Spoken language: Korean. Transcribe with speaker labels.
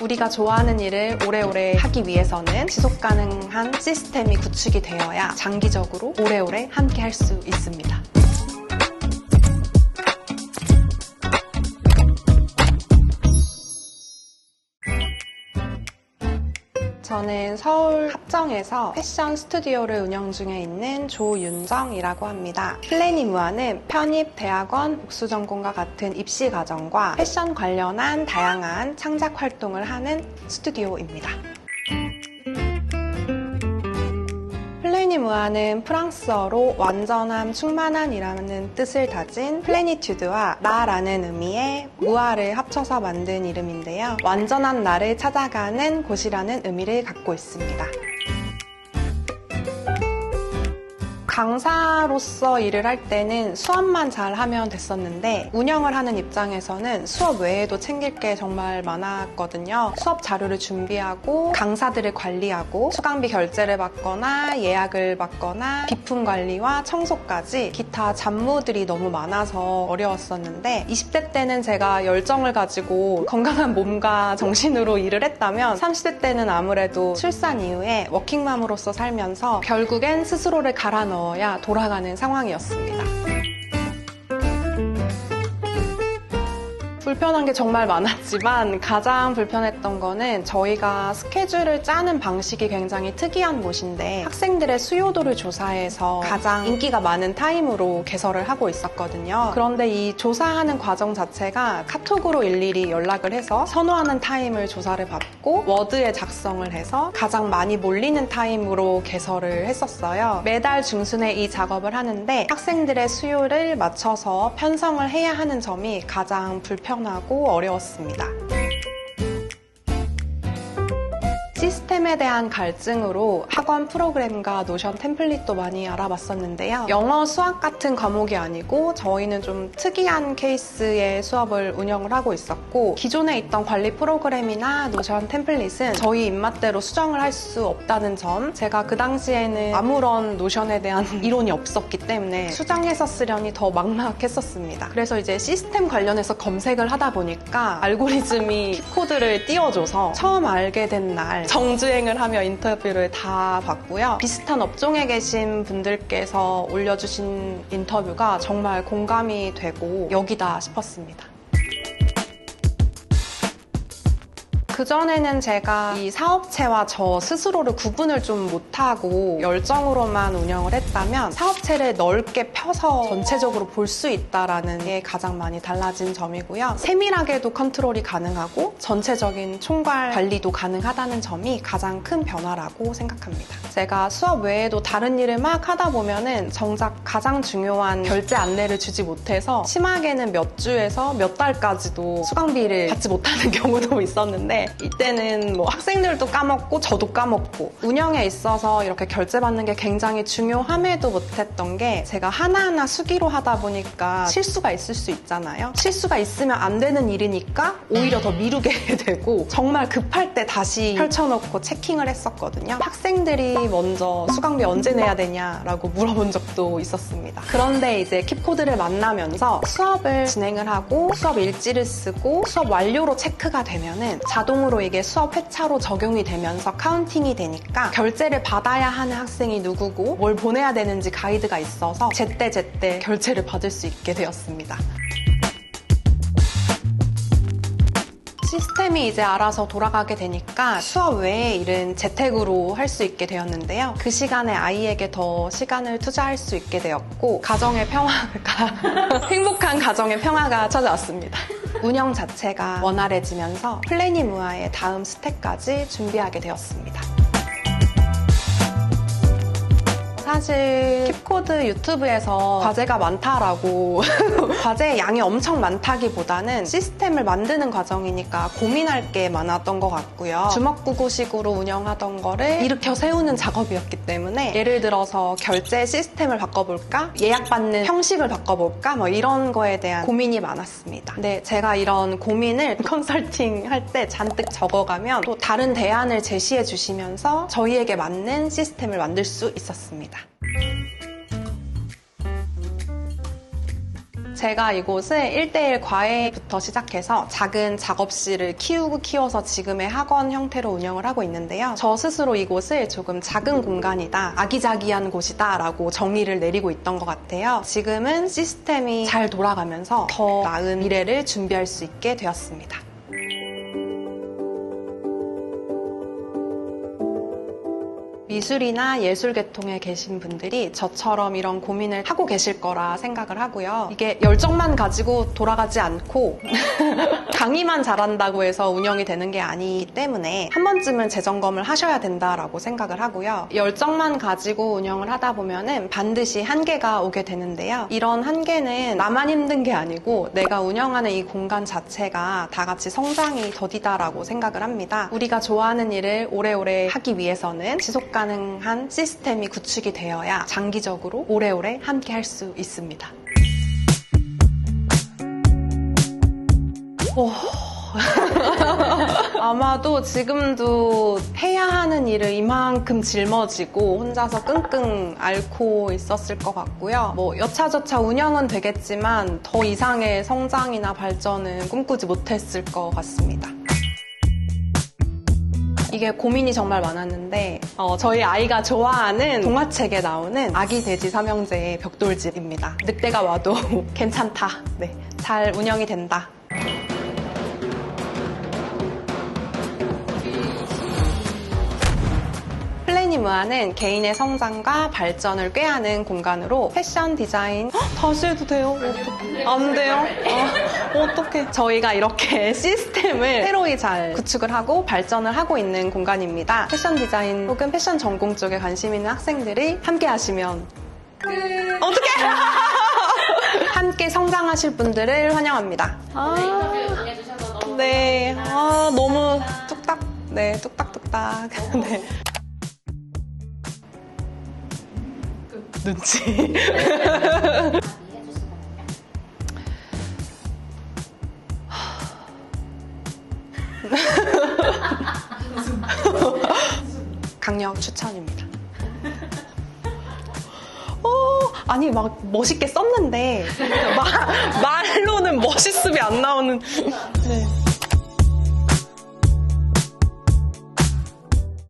Speaker 1: 우리가 좋아하는 일을 오래오래 하기 위해서는 지속 가능한 시스템이 구축이 되어야 장기적으로 오래오래 함께 할 수 있습니다. 저는 서울 합정에서 패션 스튜디오를 운영 중에 있는 조윤정이라고 합니다. 플래니무아는 편입, 대학원, 복수 전공과 같은 입시 과정과 패션 관련한 다양한 창작 활동을 하는 스튜디오입니다. 플래니무아는 프랑스어로 완전함, 충만함이라는 뜻을 다진 플래니튜드와 나라는 의미의 무아를 합쳐서 만든 이름인데요. 완전한 나를 찾아가는 곳이라는 의미를 갖고 있습니다. 강사로서 일을 할 때는 수업만 잘 하면 됐었는데 운영을 하는 입장에서는 수업 외에도 챙길 게 정말 많았거든요. 수업 자료를 준비하고 강사들을 관리하고 수강비 결제를 받거나 예약을 받거나 비품 관리와 청소까지 기타 잡무들이 너무 많아서 어려웠었는데 20대 때는 제가 열정을 가지고 건강한 몸과 정신으로 일을 했다면 30대 때는 아무래도 출산 이후에 워킹맘으로서 살면서 결국엔 스스로를 갈아 넣어 넣어야 돌아가는 상황이었습니다. 불편한 게 정말 많았지만 가장 불편했던 거는 저희가 스케줄을 짜는 방식이 굉장히 특이한 곳인데 학생들의 수요도를 조사해서 가장 인기가 많은 타임으로 개설을 하고 있었거든요. 그런데 이 조사하는 과정 자체가 카톡으로 일일이 연락을 해서 선호하는 타임을 조사를 받고 워드에 작성을 해서 가장 많이 몰리는 타임으로 개설을 했었어요. 매달 중순에 이 작업을 하는데 학생들의 수요를 맞춰서 편성을 해야 하는 점이 가장 불편 불편하고 어려웠습니다. 시스템에 대한 갈증으로 학원 프로그램과 노션 템플릿도 많이 알아봤었는데요. 영어, 수학 같은 과목이 아니고 저희는 좀 특이한 케이스의 수업을 운영을 하고 있었고 기존에 있던 관리 프로그램이나 노션 템플릿은 저희 입맛대로 수정을 할 수 없다는 점 제가 그 당시에는 아무런 노션에 대한 이론이 없었기 때문에 수정해서 쓰려니 더 막막했었습니다. 그래서 이제 시스템 관련해서 검색을 하다 보니까 알고리즘이 코드를 띄워줘서 처음 알게 된 날 정주행을 하며 인터뷰를 다 봤고요. 비슷한 업종에 계신 분들께서 올려주신 인터뷰가 정말 공감이 되고 여기다 싶었습니다. 그전에는 제가 이 사업체와 저 스스로를 구분을 좀 못하고 열정으로만 운영을 했다면 사업체를 넓게 펴서 전체적으로 볼 수 있다라는 게 가장 많이 달라진 점이고요. 세밀하게도 컨트롤이 가능하고 전체적인 총괄 관리도 가능하다는 점이 가장 큰 변화라고 생각합니다. 제가 수업 외에도 다른 일을 막 하다 보면은 정작 가장 중요한 결제 안내를 주지 못해서 심하게는 몇 주에서 몇 달까지도 수강비를 받지 못하는 경우도 있었는데 이때는 뭐 학생들도 까먹고 저도 까먹고 운영에 있어서 이렇게 결제받는 게 굉장히 중요함에도 못했던 게 제가 하나하나 수기로 하다 보니까 실수가 있을 수 있잖아요. 실수가 있으면 안 되는 일이니까 오히려 더 미루게 되고 정말 급할 때 다시 펼쳐놓고 체킹을 했었거든요. 학생들이 먼저 수강비 언제 내야 되냐라고 물어본 적도 있었습니다. 그런데 이제 킵코드를 만나면서 수업을 진행을 하고 수업 일지를 쓰고 수업 완료로 체크가 되면은 자동 자동으로 이게 수업 회차로 적용이 되면서 카운팅이 되니까 결제를 받아야 하는 학생이 누구고 뭘 보내야 되는지 가이드가 있어서 제때 제때 결제를 받을 수 있게 되었습니다. 시스템이 이제 알아서 돌아가게 되니까 수업 외에 일은 재택으로 할 수 있게 되었는데요. 그 시간에 아이에게 더 시간을 투자할 수 있게 되었고 가정의 평화가 행복한 가정의 평화가 찾아왔습니다. 운영 자체가 원활해지면서 플래니무아의 다음 스텝까지 준비하게 되었습니다. 사실 킵코드 유튜브에서 과제가 많다라고 과제의 양이 엄청 많다기보다는 시스템을 만드는 과정이니까 고민할 게 많았던 것 같고요. 주먹구구식으로 운영하던 거를 일으켜 세우는 작업이었기 때문에 예를 들어서 결제 시스템을 바꿔볼까? 예약받는 형식을 바꿔볼까? 뭐 이런 거에 대한 고민이 많았습니다. 근데 제가 이런 고민을 컨설팅 할 때 잔뜩 적어가면 또 다른 대안을 제시해 주시면서 저희에게 맞는 시스템을 만들 수 있었습니다. 제가 이곳을 1대1 과외부터 시작해서 작은 작업실을 키우고 키워서 지금의 학원 형태로 운영을 하고 있는데요. 저 스스로 이곳을 조금 작은 공간이다, 아기자기한 곳이다 라고 정의를 내리고 있던 것 같아요. 지금은 시스템이 잘 돌아가면서 더 나은 미래를 준비할 수 있게 되었습니다. 미술이나 예술 계통에 계신 분들이 저처럼 이런 고민을 하고 계실 거라 생각을 하고요. 이게 열정만 가지고 돌아가지 않고 강의만 잘한다고 해서 운영이 되는 게 아니기 때문에 한 번쯤은 재점검을 하셔야 된다라고 생각을 하고요. 열정만 가지고 운영을 하다 보면은 반드시 한계가 오게 되는데요. 이런 한계는 나만 힘든 게 아니고 내가 운영하는 이 공간 자체가 다 같이 성장이 더디다라고 생각을 합니다. 우리가 좋아하는 일을 오래오래 하기 위해서는 지속 가능한 시스템이 구축이 되어야 장기적으로 오래오래 함께 할 수 있습니다. 오. 아마도 지금도 해야 하는 일을 이만큼 짊어지고 혼자서 끙끙 앓고 있었을 것 같고요. 뭐 여차저차 운영은 되겠지만 더 이상의 성장이나 발전은 꿈꾸지 못했을 것 같습니다. 이게 고민이 정말 많았는데 어, 저희 아이가 좋아하는 동화책에 나오는 아기 돼지 삼형제의 벽돌집입니다. 늑대가 와도 괜찮다. 네, 잘 운영이 된다. 플래니무아는 개인의 성장과 발전을 꾀하는 공간으로 패션 디자인 헉, 다시 해도 돼요? 안 돼요? 아, 어떡해. 저희가 이렇게 시스템을 새로이 잘 구축을 하고 발전을 하고 있는 공간입니다. 패션 디자인 혹은 패션 전공 쪽에 관심 있는 학생들이 함께 하시면 어떡해! 함께 성장하실 분들을 환영합니다. 아, 네. 아, 너무 뚝딱. 네, 뚝딱뚝딱. 네. 눈치. 강력 추천입니다. 어, 아니 막 멋있게 썼는데 마- 말로는 멋있음이 안 나오는. 네.